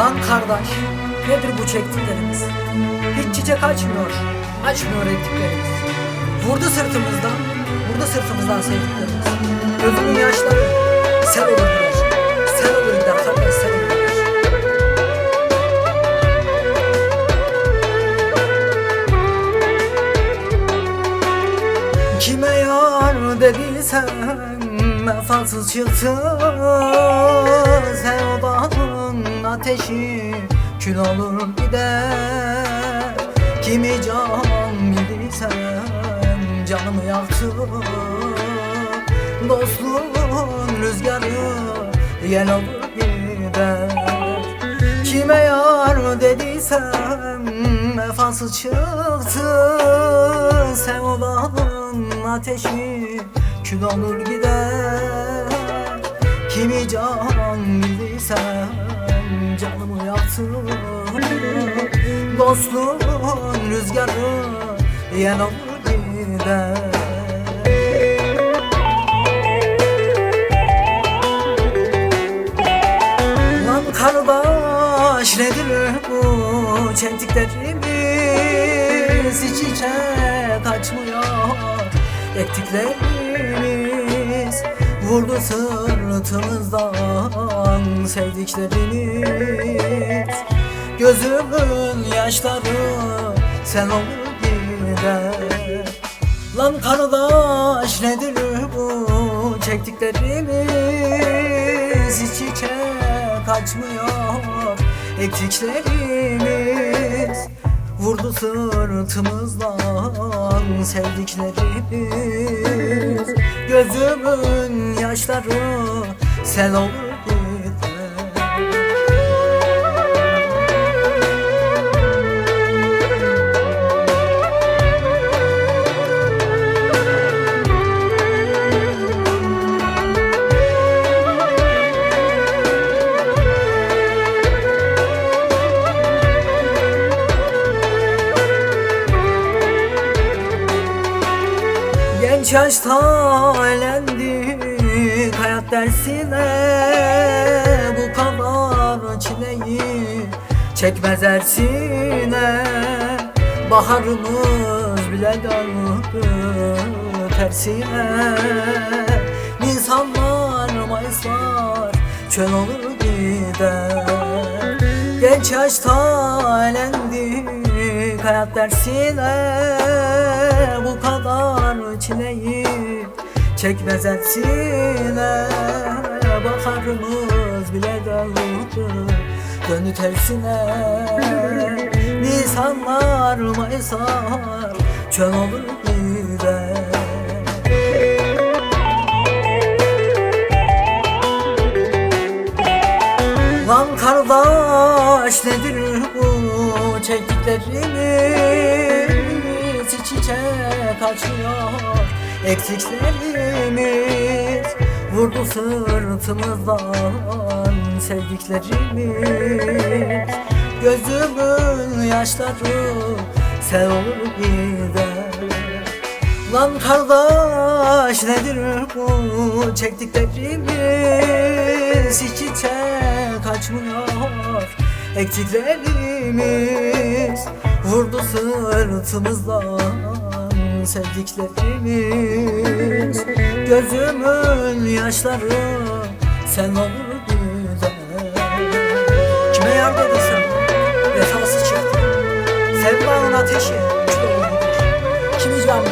Lan kardeş, nedir bu çektiklerimiz? Hiç çiçek açmıyor, açmıyor ettiklerimiz. Vurdu sırtımızdan, vurdu sırtımızdan sevdiklerimiz. Gözümün yaşları sel olur gider, sel olur gider kardeş sel olur gider. Kime yar dediysem vefasız çıktı Sevdanın ateşi kül olur gider. Kimi can bildiysem canımı yaktı Dostluğun rüzgarı yel olur gider. Kime yar dediysem vefasız çıktı Sevdanın ateşi kül olur gider. Kimi can bildiysem canımı yaktı Dostluğun rüzgarı yel olur gider. Kardeş nedir bu çektiklerimiz Hiç içe kaçmıyor ektiklerimiz Vurdu sırtımızdan sevdiklerimiz. Gözümün yaşları sen olur gider Lan kardeş nedir bu çektiklerimiz? Hiç içe kaçmıyor ektiklerimiz Vurdu sırtımızdan sevdiklerimiz. Gözümün yaşları sel olur Genç yaşta elendik hayat dersine Bu kadar çileyi çekmez ersine. Baharımız bile döndü tersine. Nisanlar, Mayıslar çöl olur gider. Genç yaşta elendik hayat dersine Bu kadar çileyi çekmez etsine Baharımız bile döndü döndü tersine Nisanlar, Mayıslar çöl olur gider Lan kardeş nedir bu çektiklerimiz İç içe kaçıyor. Eksiklerimiz Vurdu sırtımızdan. Sevdiklerimiz Gözümün yaşları sel olur gider. Lan kardeş nedir bu? Çektiklerimiz Hiç içe kaçmıyor ektiklerimiz Vurdu sırtımızdan sevdiklerimiz. Gözümün yaşları sen olur güzel. Kime yar dediysen vefasız çıktı Sevdanın ateşi Kimi can